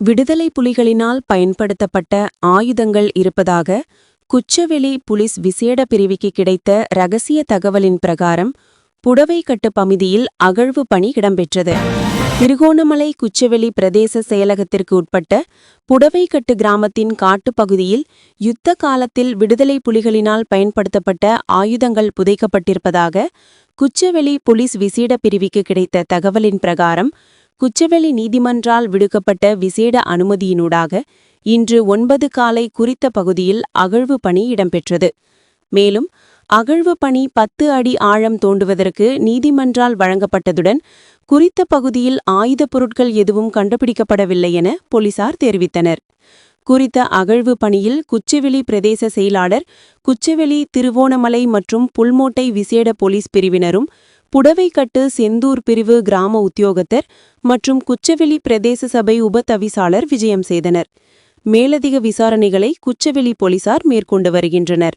விடுதலை புலிகளினால் பயன்படுத்தப்பட்ட ஆயுதங்கள் இருப்பதாக குச்சவெளி புலிஸ் விசேட பிரிவுக்கு கிடைத்த ரகசிய தகவலின் பிரகாரம் புடவைக்கட்டு பகுதியில் அகழ்வு பணி இடம்பெற்றது. திருகோணமலை குச்சவெளி பிரதேச செயலகத்திற்கு உட்பட்ட புடவைக்கட்டு கிராமத்தின் காட்டுப்பகுதியில் யுத்த காலத்தில் விடுதலை புலிகளினால் பயன்படுத்தப்பட்ட ஆயுதங்கள் புதைக்கப்பட்டிருப்பதாக குச்சவெளி புலிஸ் விசேட பிரிவுக்கு கிடைத்த தகவலின் பிரகாரம் குச்சவெளி நீதிமன்றால் விடுக்கப்பட்ட விசேட அனுமதியினூடாக இன்று ஒன்பது காலை குறித்த பகுதியில் அகழ்வு பணி இடம்பெற்றது. மேலும் அகழ்வு பணி பத்து அடி ஆழம் தோண்டுவதற்கு நீதிமன்றால் வழங்கப்பட்டதுடன் குறித்த பகுதியில் ஆயுதப் பொருட்கள் எதுவும் கண்டுபிடிக்கப்படவில்லை என போலீசார் தெரிவித்தனர். குறித்த அகழ்வு பணியில் குச்சவெளி பிரதேச செயலாளர் குச்சவெளி திருவோணமலை மற்றும் புல்மோட்டை விசேட போலீஸ் பிரிவினரும் புடவைக்கட்டு செந்தூர் பிரிவு கிராம உத்தியோகத்தர் மற்றும் குச்சவெளி பிரதேச சபை உப தவிசாளர் விஜயம் செய்தனர். மேலதிக விசாரணைகளை குச்சவெளி போலீசார் மேற்கொண்டு வருகின்றனர்.